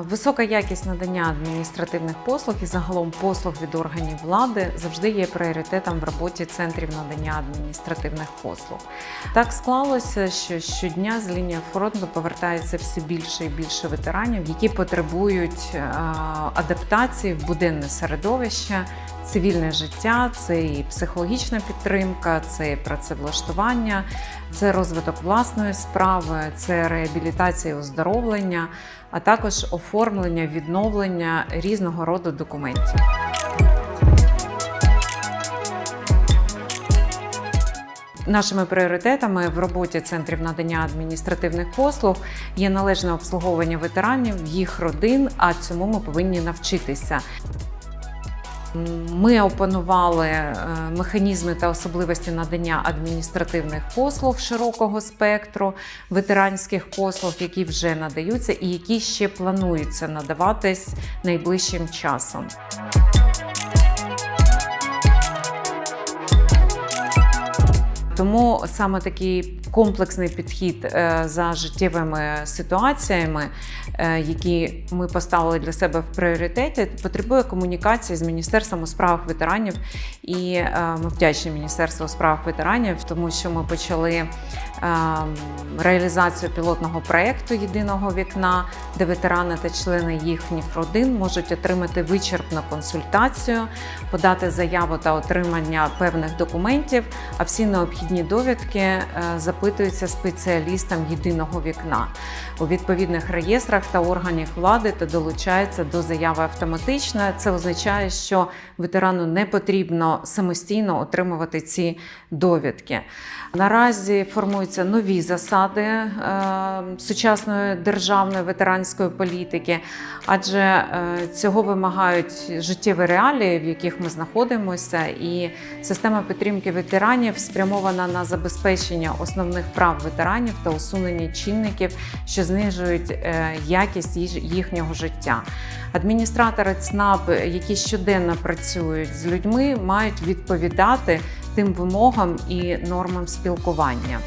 Висока якість надання адміністративних послуг і загалом послуг від органів влади завжди є пріоритетом в роботі центрів надання адміністративних послуг. Так склалося, що щодня з лінії фронту повертається все більше і більше ветеранів, які потребують адаптації в буденне середовище, цивільне життя, це і психологічна підтримка, це і працевлаштування, це розвиток власної справи, це реабілітація і оздоровлення, а також оформлення, відновлення різного роду документів. Нашими пріоритетами в роботі центрів надання адміністративних послуг є належне обслуговування ветеранів, їх родин. А цьому ми повинні навчитися. Ми опанували е, механізми та особливості надання адміністративних послуг широкого спектру, ветеранських послуг, які вже надаються, і які ще плануються надаватись найближчим часом. Тому саме такий комплексний підхід е, за життєвими ситуаціями, е, які ми поставили для себе в пріоритеті, потребує комунікації з міністерством у справах ветеранів. І е, ми вдячні Міністерству у справах ветеранів, тому що ми почали реалізацію пілотного проєкту єдиного вікна, де ветерани та члени їхніх родин можуть отримати вичерпну консультацію, подати заяву та отримання певних документів. А всі необхідні довідки е, запитуються спеціалістам єдиного вікна у відповідних реєстрах та органів влади та долучається до заяви автоматично. Це означає, що ветерану не потрібно самостійно отримувати ці довідки. Наразі формуються нові засади е, сучасної державної ветеранської політики, адже е, цього вимагають життєві реалії, в яких ми знаходимося, і система підтримки ветеранів спрямована на забезпечення основних прав ветеранів та усунення чинників, що знижують е, якість їхнього життя. Адміністратори ЦНАП, які щоденно працюють з людьми, мають відповідати тим вимогам і нормам спілкування.